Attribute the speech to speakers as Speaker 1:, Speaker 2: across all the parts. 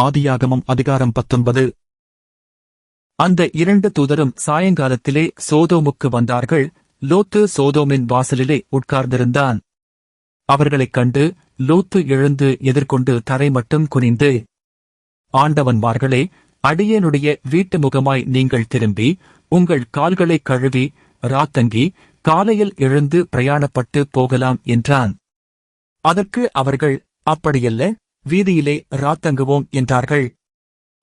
Speaker 1: ஆதியாகமம் அதிகாரம் பத்தொன்பது. அந்த இரண்டு தூதரும் சாயங்காலத்திலே சோதோமுக்கு வந்தார்கள். லோத்து சோதோமின் வாசலிலே உட்கார்ந்திருந்தான். அவர்களைக் கண்டு லோத்து எழுந்து எதிர்கொண்டு தரை மட்டும் குனிந்து ஆண்டவன்மார்களே அடியனுடைய வீட்டு முகமாய் நீங்கள் திரும்பி உங்கள் கால்களைக் கழுவி ராத்தங்கி காலையில் எழுந்து பிரயாணப்பட்டு போகலாம் என்றான். அதற்கு அவர்கள் அப்படியல்ல வீதியிலே ராத்தங்குவோம் என்றார்கள்.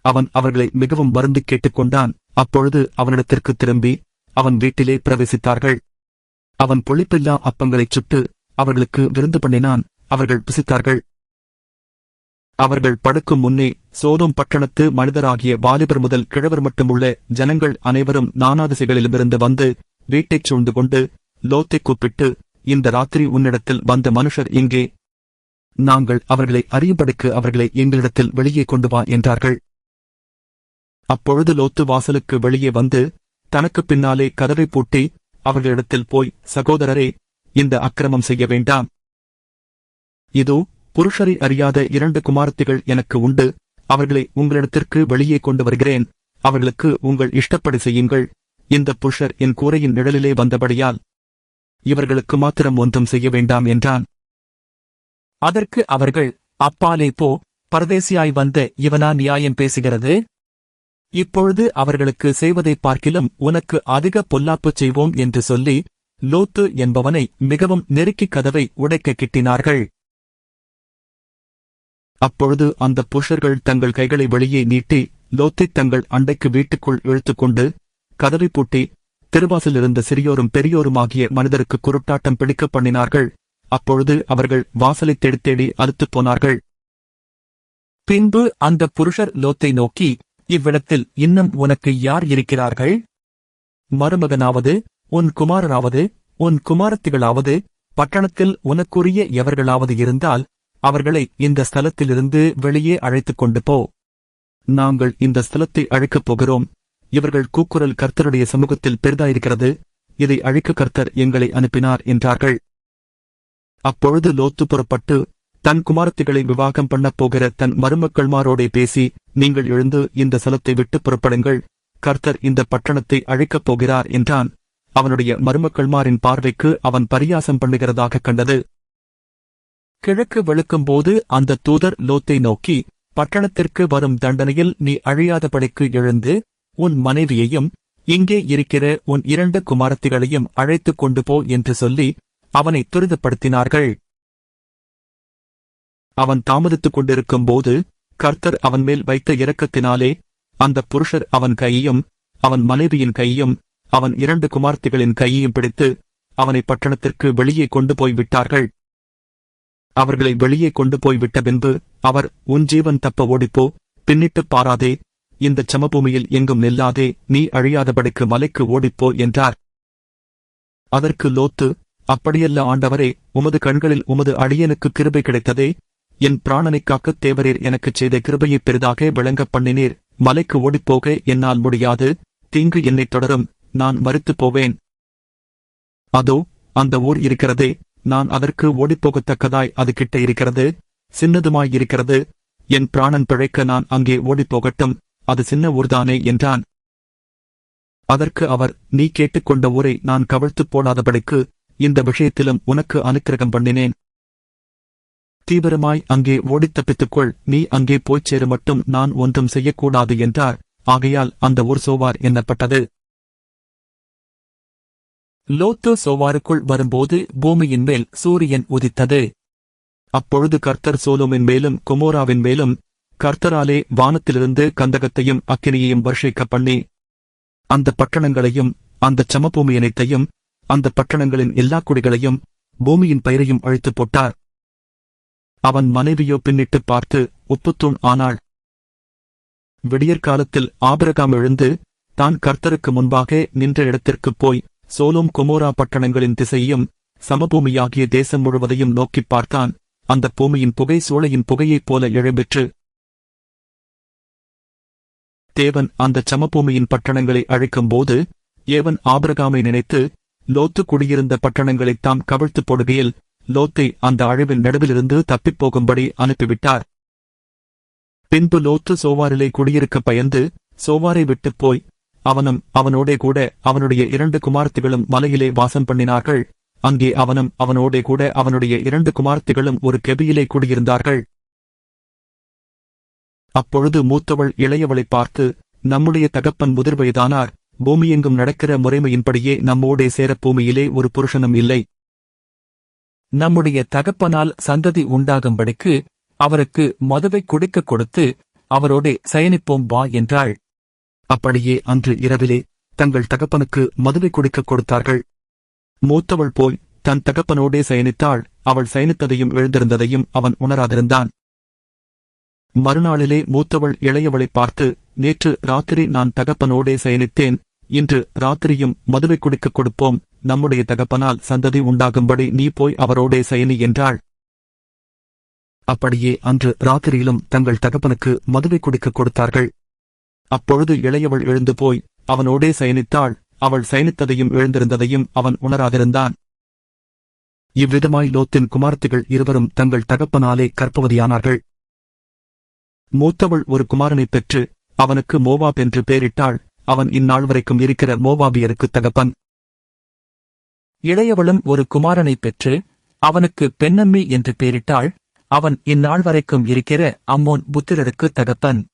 Speaker 1: அவன் அவர்களை மிகவும் வருந்து கேட்டுக்கொண்டான். அப்பொழுது அவனிடத்திற்கு திரும்பி அவன் வீட்டிலே பிரவேசித்தார்கள். அவன் பொழிப்பில்லா அப்பங்களைச் சுட்டு அவர்களுக்கு விருந்து பண்ணினான். அவர்கள் புசித்தார்கள். அவர்கள் படுக்கும் முன்னே சோதும் பட்டணத்து மனிதராகிய வாலிபர் முதல் கிழவர் மட்டுமுள்ள ஜனங்கள் அனைவரும் நானா திசைகளிலுமிருந்து வந்து வீட்டைச் சூழ்ந்து கொண்டு லோத்தை கூப்பிட்டு இந்த ராத்திரி உன்னிடத்தில் வந்த மனுஷர் இங்கே நாங்கள் அவர்களை அறியும்படிக்கு அவர்களை எங்களிடத்தில் வெளியே கொண்டு வா என்றார்கள். அப்பொழுது லோத்து வாசலுக்கு வெளியே வந்து தனக்குப் பின்னாலே கதவை பூட்டி அவர்களிடத்தில் போய் சகோதரரே இந்த அக்கிரமம் செய்ய வேண்டாம். இதோ புருஷரை அறியாத இரண்டு குமாரத்திகள் எனக்கு உண்டு. அவர்களை உங்களிடத்திற்கு வெளியே கொண்டு வருகிறேன். அவர்களுக்கு உங்கள் இஷ்டப்படி செய்யுங்கள். இந்த புருஷர் என் கூரையின் நிழலிலே வந்தபடியால் இவர்களுக்கு மாத்திரம் ஒன்றும் செய்ய வேண்டாம் என்றான். அதற்கு அவர்கள் அப்பாலே போ பரதேசியாய் வந்த இவனா நியாயம் பேசுகிறது? இப்பொழுது அவர்களுக்கு செய்வதைப் பார்க்கிலும் உனக்கு அதிக பொல்லாப்புச் செய்வோம் என்று சொல்லி லோத்து என்பவனை மிகவும் நெருக்கிக் கதவை உடைக்க கிட்டினார்கள். அப்பொழுது அந்த புஷர்கள் தங்கள் கைகளை வெளியே நீட்டி லோத்தைத் தங்கள் அண்டைக்கு வீட்டுக்குள் இழுத்துக்கொண்டு கதவை பூட்டி திருவாசிலிருந்த சிறியோரும் பெரியோருமாகிய மனிதருக்கு குருட்டாட்டம் பிடிக்கப் பண்ணினார்கள். அப்பொழுது அவர்கள் வாசலைத் தேடித் தேடி அறுத்துப் போனார்கள். பின்பு அந்த புருஷர் லோத்தை நோக்கி இவ்விடத்தில் இன்னும் உனக்கு யார் இருக்கிறார்கள்? மருமகனாவது உன் குமாரனாவது உன் குமாரத்திகளாவது பட்டணத்தில் உனக்குரிய எவர்களாவது இருந்தால் அவர்களை இந்த ஸ்தலத்திலிருந்து வெளியே அழைத்துக் கொண்டு போ. நாங்கள் இந்த ஸ்தலத்தை அழைக்கப் போகிறோம். இவர்கள் கூக்குரல் கர்த்தருடைய சமூகத்தில் பெரிதாயிருக்கிறது. இதை அழைக்க கர்த்தர் எங்களை அனுப்பினார் என்றார்கள். அப்பொழுது லோத்து புறப்பட்டு தன் குமாரத்திகளை விவாகம் பண்ணப் போகிற தன் மருமக்கள்மாரோடே பேசி நீங்கள் எழுந்து இந்த சலத்தை விட்டு புறப்படுங்கள். கர்த்தர் இந்த பட்டணத்தை அழைக்கப் போகிறார் என்றான். அவனுடைய மருமக்கள்மாரின் பார்வைக்கு அவன் பரியாசம் பண்ணுகிறதாக கண்டது. கிழக்கு வெளுக்கும்போது அந்த தூதர் லோத்தை நோக்கி பட்டணத்திற்கு வரும் தண்டனையில் நீ அழியாதபடிக்கு எழுந்து உன் மனைவியையும் இங்கே இருக்கிற உன் இரண்டு குமாரத்திகளையும் அழைத்துக் கொண்டு போ என்று சொல்லி அவனை துரிதப்படுத்தினார்கள். அவன் தாமதித்துக் கொண்டிருக்கும் போது கர்த்தர் அவன் மேல் வைத்த இரக்கத்தினாலே அந்த புருஷர் அவன் கையையும் அவன் மனைவியின் கையையும் அவன் இரண்டு குமார்த்திகளின் கையையும் பிடித்து அவனை பட்டணத்திற்கு வெளியே கொண்டு போய் விட்டார்கள். அவர்களை வெளியே கொண்டு போய் விட்ட பின்பு அவர் உன் ஜீவன் தப்ப ஓடிப்போ பின்னிட்டுப் பாராதே இந்த சமபூமியில் எங்கும் நில்லாதே நீ அழியாதபடிக்கு மலைக்கு ஓடிப்போ என்றார். அதற்கு லோத்து அப்படியல்ல ஆண்டவரே உமது கண்களில் உமது அடியனுக்கு கிருபை கிடைத்ததே. என் பிராணனைக் காக்கத் தேவரீர் எனக்குச் செய்த கிருபையைப் பெரிதாக விளங்கப் பண்ணினீர். மலைக்கு ஓடிப்போக என்னால் முடியாது. தீங்கு என்னைத் தொடரும். நான் மறுத்துப் போவேன். அதோ அந்த ஊர் இருக்கிறதே. நான் அதற்கு ஓடிப்போகத்தக்கதாய் அது கிட்ட இருக்கிறது. சின்னதுமாயிருக்கிறது என் பிராணன் பிழைக்க நான் அங்கே ஓடிப்போகட்டும். அது சின்ன ஊர்தானே என்றான். அதற்கு அவர் நீ கேட்டுக்கொண்ட ஊரை நான் கவிழ்த்துப் போடாதபடிக்கு இந்த விஷயத்திலும் உனக்கு அனுக்கிரகம் பண்ணினேன். தீவிரமாய் அங்கே ஓடித் தப்பித்துக்கொள். நீ அங்கே போய்ச் சேரு மட்டும் நான் ஒன்றும் செய்யக்கூடாது என்றார். ஆகையால் அந்த ஊர் சோவார் எண்ணப்பட்டது லோத்து சோவாருக்குள் வரும்போது பூமியின் மேல் சூரியன் உதித்தது. அப்பொழுது கர்த்தர் சோலோமின் மேலும் குமோராவின் மேலும் கர்த்தராலே வானத்திலிருந்து கந்தகத்தையும் அக்கினியையும் வருஷிக்க பண்ணி அந்த பட்டணங்களையும் அந்த சமபூமி அனைத்தையும் அந்த பட்டணங்களின் எல்லா குடிகளையும் பூமியின் பயிரையும் அழித்து போட்டார். அவன் மனைவியோ பின்னிட்டு பார்த்து உப்புத்தூண் ஆனாள். விடியற்காலத்தில் ஆபிரகாம் எழுந்து தான் கர்த்தருக்கு முன்பாக நின்ற இடத்திற்குப் போய் சோலோம் குமோரா பட்டணங்களின் திசையையும் சமபூமியாகிய தேசம் முழுவதையும் நோக்கிப் பார்த்தான். அந்த பூமியின் புகை சூளையின் புகையைப் போல எழும்பிற்று. தேவன் அந்த சமபூமியின் பட்டணங்களை அழைக்கும்போது ஏவன் ஆபிரகாமை நினைத்து லோத்து குடியிருந்த பட்டணங்களைத் தாம் கவிழ்த்துப் போடுகையில் லோத்தை அந்த அழிவின் நடுவிலிருந்து தப்பிப் போகும்படி அனுப்பிவிட்டார். பின்பு லோத்து சோவாரிலே குடியிருக்க பயந்து சோவாரை விட்டுப் போய் அவனும் அவனோடே கூட அவனுடைய இரண்டு குமார்த்திகளும் மலையிலே வாசம் பண்ணினார்கள். அங்கே அவனும் அவனோடே கூட அவனுடைய இரண்டு குமார்த்திகளும் ஒரு கெபியிலே குடியிருந்தார்கள். அப்பொழுது மூத்தவள் இளையவளைப் பார்த்து நம்முடைய தகப்பன் முதிர் வயதானார் பூமியெங்கும் நடக்கிற முறைமையின்படியே நம்மோடே சேர பூமியிலே ஒரு புருஷனும் இல்லை. நம்முடைய தகப்பனால் சந்ததி உண்டாகும்படிக்கு அவருக்கு மதுவை குடிக்கக் கொடுத்து அவரோடே சயனிப்போம் வா என்றாள். அப்படியே அன்று இரவிலே தங்கள் தகப்பனுக்கு மதுவை குடிக்க கொடுத்தார்கள். மூத்தவள் போய் தன் தகப்பனோடே சயனித்தாள். அவள் சயனித்ததையும் எழுந்திருந்ததையும் அவன் உணராதிருந்தான். மறுநாளிலே மூத்தவள் இளையவளை பார்த்து நேற்று ராத்திரி நான் தகப்பனோடே சயனித்தேன். இன்று ராத்திரியும் மதுவை குடிக்கக் கொடுப்போம். நம்முடைய தகப்பனால் சந்ததி உண்டாகும்படி நீ போய் அவரோடே சயனி என்றாள். அப்படியே அன்று ராத்திரியிலும் தங்கள் தகப்பனுக்கு மதுவை குடிக்கக் கொடுத்தார்கள். அப்பொழுது இளையவள் எழுந்து போய் அவனோடே சயனித்தாள். அவள் சயனித்ததையும் எழுந்திருந்ததையும் அவன் உணராதிருந்தான். இவ்விதமாய் லோத்தின் குமார்த்திகள் இருவரும் தங்கள் தகப்பனாலே கற்பவதியானார்கள் மூத்தவள் ஒரு குமாரனைப் பெற்று அவனுக்கு மோவாப் என்று பெயரிட்டாள். அவன் இந்நாள் வரைக்கும் இருக்கிற மோவாபியருக்கு தகப்பன். இளையவளும் ஒரு குமாரனைப் பெற்று அவனுக்கு பெண்ணம்மி என்று பெயரிட்டாள். அவன் இந்நாள் வரைக்கும் இருக்கிற அம்மோன் புத்திரருக்கு தகப்பன்.